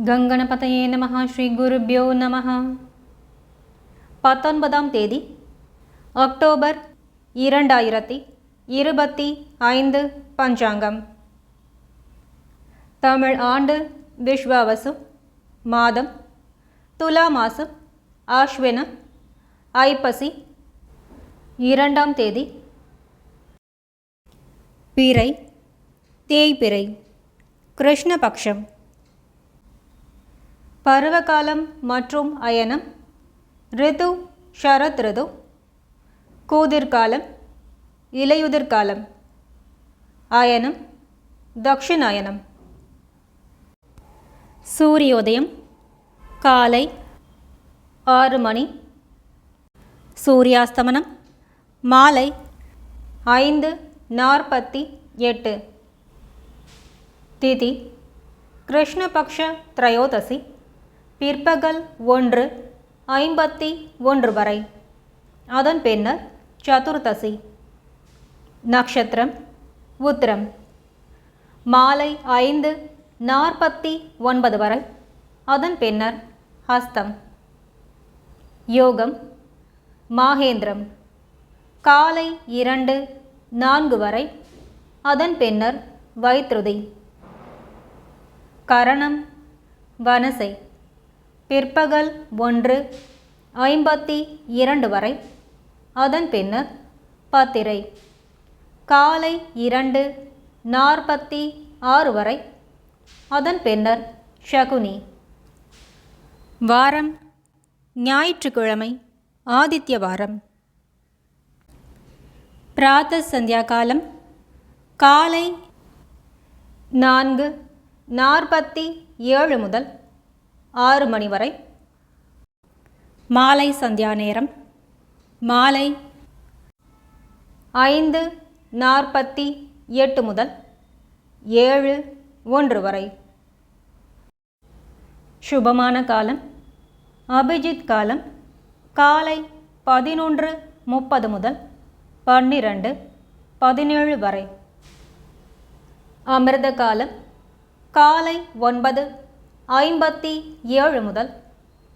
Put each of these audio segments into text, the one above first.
கங்கணபதையே நம ஸ்ரீ குருபியோ நம பத்தொன்பதாம் தேதி அக்டோபர் இரண்டாயிரத்தி இருபத்தி ஐந்து பஞ்சாங்கம். தமிழ் ஆண்டு விஸ்வாவசு மாதம் துலா மாசம் ஆஷ்வின ஐப்பசி இரண்டாம் தேதி. பிறை தேய்பிறை கிருஷ்ணபக்ஷம். பருவகாலம் மற்றும் அயனம். ரிது ஷரத் ரிது. கூதிர்காலம் இலையுதிர்காலம். அயனம் தக்ஷிணாயனம். சூரியோதயம் காலை ஆறு மணி. சூரியாஸ்தமனம் மாலை ஐந்து நாற்பத்தி எட்டு. திதி கிருஷ்ணபக்ஷ திரையோதசி. பிற்பகல் ஒன்று ஐம்பத்தி ஒன்று வரை. அதன் பின்னர் சதுர்தசி. நட்சத்திரம் உத்திரம். மாலை ஐந்து நாற்பத்தி ஒன்பது வரை. அதன் பின்னர் ஹஸ்தம். யோகம் மாகேந்திரம். காலை இரண்டு நான்கு வரை. அதன் பின்னர் வைத்ருதி. கரணம் வனசை. பிற்பகல் ஒன்று ஐம்பத்தி இரண்டு வரை. அதன் பின்னர் பத்திரை. காலை இரண்டு நாற்பத்தி ஆறு வரை. அதன் பின்னர் ஷகுனி வாரம் ஞாயிற்றுக்கிழமை ஆதித்ய வாரம். பிராத்த சந்தியா காலம் காலை நான்கு நாற்பத்தி ஏழு முதல் ஆறு மணி வரை. மாலை சந்தியா நேரம். மாலை ஐந்து நாற்பத்தி எட்டு முதல் ஏழு ஒன்று வரை. சுபமான காலம். அபிஜித் காலம். காலை பதினொன்று முப்பது முதல் பன்னிரண்டு பதினேழு வரை. அமிர்த காலம். காலை ஒன்பது ஐம்பத்தி ஏழு முதல்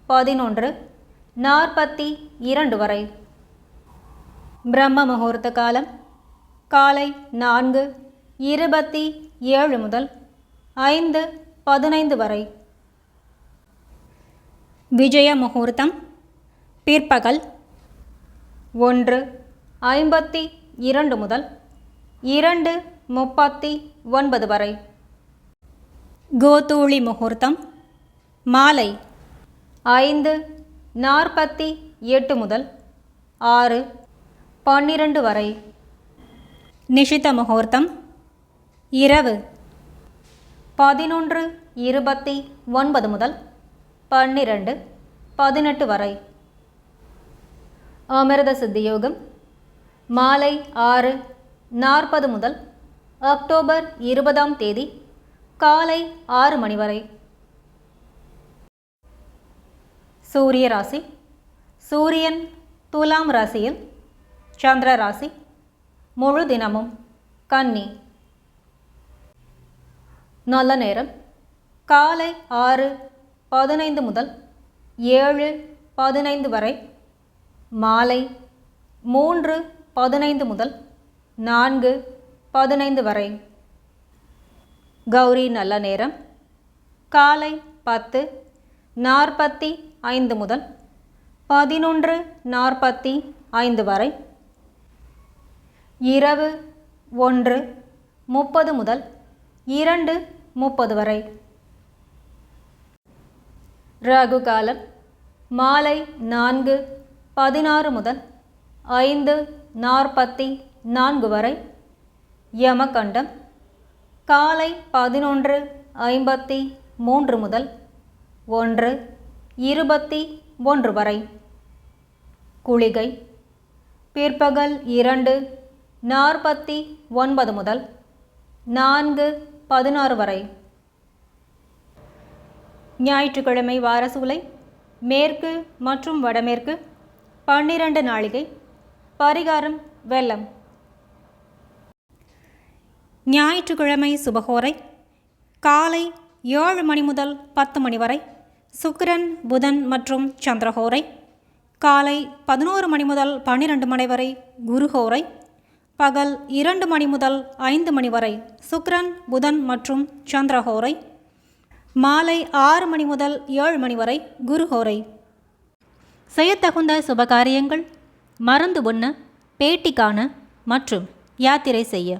பதினொன்று நாற்பத்தி இரண்டு வரை. பிரம்ம முகூர்த்த காலம் காலை நான்கு இருபத்தி ஏழு முதல் ஐந்து பதினைந்து வரை. விஜய முகூர்த்தம் பிற்பகல் ஒன்று ஐம்பத்தி இரண்டு முதல் இரண்டு முப்பத்தி ஒன்பது வரை. கோதூளி முகூர்த்தம் மாலை ஐந்து நாற்பத்தி எட்டு முதல் ஆறு பன்னிரண்டு வரை. நிஷித முகூர்த்தம் இரவு பதினொன்று இருபத்தி ஒன்பது முதல் பன்னிரண்டு பதினெட்டு வரை. அமிர்த சித்தியோகம் மாலை ஆறு நாற்பது முதல் அக்டோபர் இருபதாம் தேதி காலை ஆறு மணி வரை. சூரிய ராசி சூரியன் துலாம் ராசியில் சந்திர ராசி முழு தினமும் கன்னி. நல்ல நேரம். காலை ஆறு பதினைந்து முதல் ஏழு பதினைந்து வரை மாலை மூன்று பதினைந்து முதல் நான்கு பதினைந்து வரை. கௌரி நல்ல நேரம். காலை பத்து நாற்பத்தி ஐந்து முதல் பதினொன்று நாற்பத்தி ஐந்து வரை. இரவு ஒன்று முப்பது முதல் இரண்டு முப்பது வரை. ராகு காலம் மாலை நான்கு பதினாறு முதல் ஐந்து நாற்பத்தி நான்கு வரை. யமகண்டம் காலை பதினொன்று ஐம்பத்தி மூன்று முதல் ஒன்று இருபத்தி ஒன்று வரை. குளிகை பிற்பகல் இரண்டு நாற்பத்தி ஒன்பது முதல் நான்கு பதினாறு வரை. ஞாயிற்றுக்கிழமை வாரசூலை மேற்கு மற்றும் வடமேற்கு பன்னிரண்டு நாளிகை பரிகாரம் வெள்ளம். ஞாயிற்றுக்கிழமை சுபகோரை காலை ஏழு மணி முதல் பத்து மணி வரை. சுக்கிரன் புதன் மற்றும் சந்திரஹோரை. காலை பதினோரு மணி முதல் பன்னிரண்டு மணி வரை குருஹோரை. பகல் இரண்டு மணி முதல் ஐந்து மணி வரை சுக்கிரன் புதன் மற்றும் சந்திரஹோரை. மாலை ஆறு மணி முதல் ஏழு மணி வரை குருஹோரை. செய்யத்தகுந்த சுபகாரியங்கள் மருந்து உண்ண பேட்டி காண மற்றும் யாத்திரை செய்ய.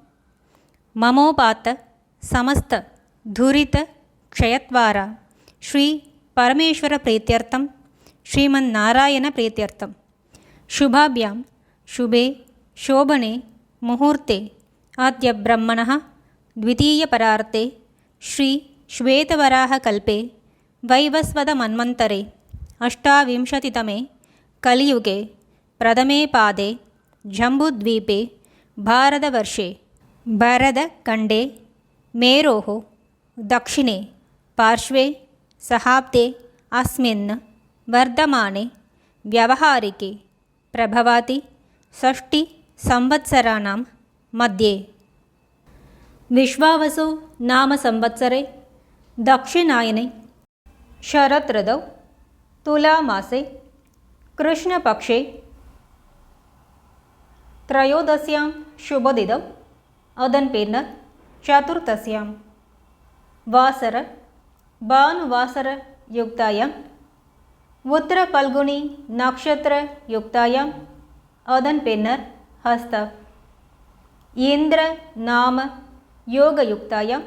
ममोपात समस्तधुरितक्षयत्वारा श्रीपरमेश्वरप्रीत्यर्थं श्रीमन्नारायणप्रीत्यर्थं शुभाभ्यां शुभे शोभने मुहूर्ते। अद्य ब्रह्मणः द्वितीयपरार्ते श्रीश्वेतवराहकल्पे वैवस्वदमन्मन्तरे अष्टाविंशतितमे कलियुगे प्रथमे पादे जम्बुद्वीपे भारतवर्षे। भरतखण्डे मेरोः दक्षिणे पार्श्वे सहाब्दे अस्मिन् वर्धमाने व्यवहारिके प्रभवाति षष्टिसंवत्सराणां मध्ये विश्वावसो नाम संवत्सरे दक्षिणायने शरदृतौ तुलामासे कृष्णपक्षे त्रयोदश्यां शुभदिदौ அதன் பின்னர் சதுர்த்தசியாம் வாசர பானுவாசர யுக்தாயம். உத்தர பல்குனி நக்ஷத்திர யுக்தாயம். அதன் பின்னர் ஹஸ்த. இந்திர நாம யோக யுக்தாயம்.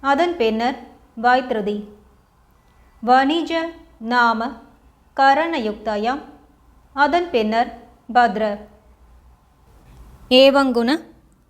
அதன் பின்னர் வாய்த்ருதி. வணிஜ நாம கரணயுக்தாயாம் அதன் பின்னர் பத்ர. ஏவங்குண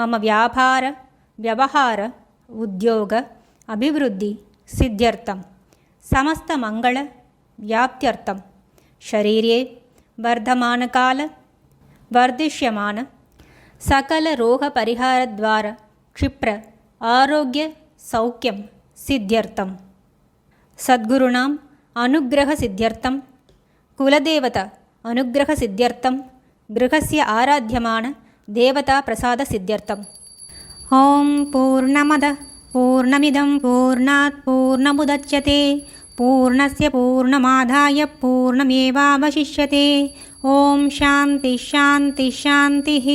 मम వ్యాపార వ్యవహార ఉద్యోగ అభివృద్ధి సిద్ధ్యర్థం సమస్త మంగళ వ్యాప్త్యర్థం శరీరే వర్ధమానకాల क्षिप्र आरोग्यसौख्यं सिद्ध्यर्थं सद्गुरूणाम् ద్వారా క్షిప్ర अनुग्रहसिद्ध्यर्थं गृहस्य आराध्यमान देवताप्रसादसिद्ध्यर्थम्। ॐ पूर्णमदः पूर्णमिदं पूर्णात् पूर्णमुदच्यते पूर्णस्य पूर्णमादाय पूर्णमेवावशिष्यते। ॐ शान्तिः शान्तिः शान्तिः।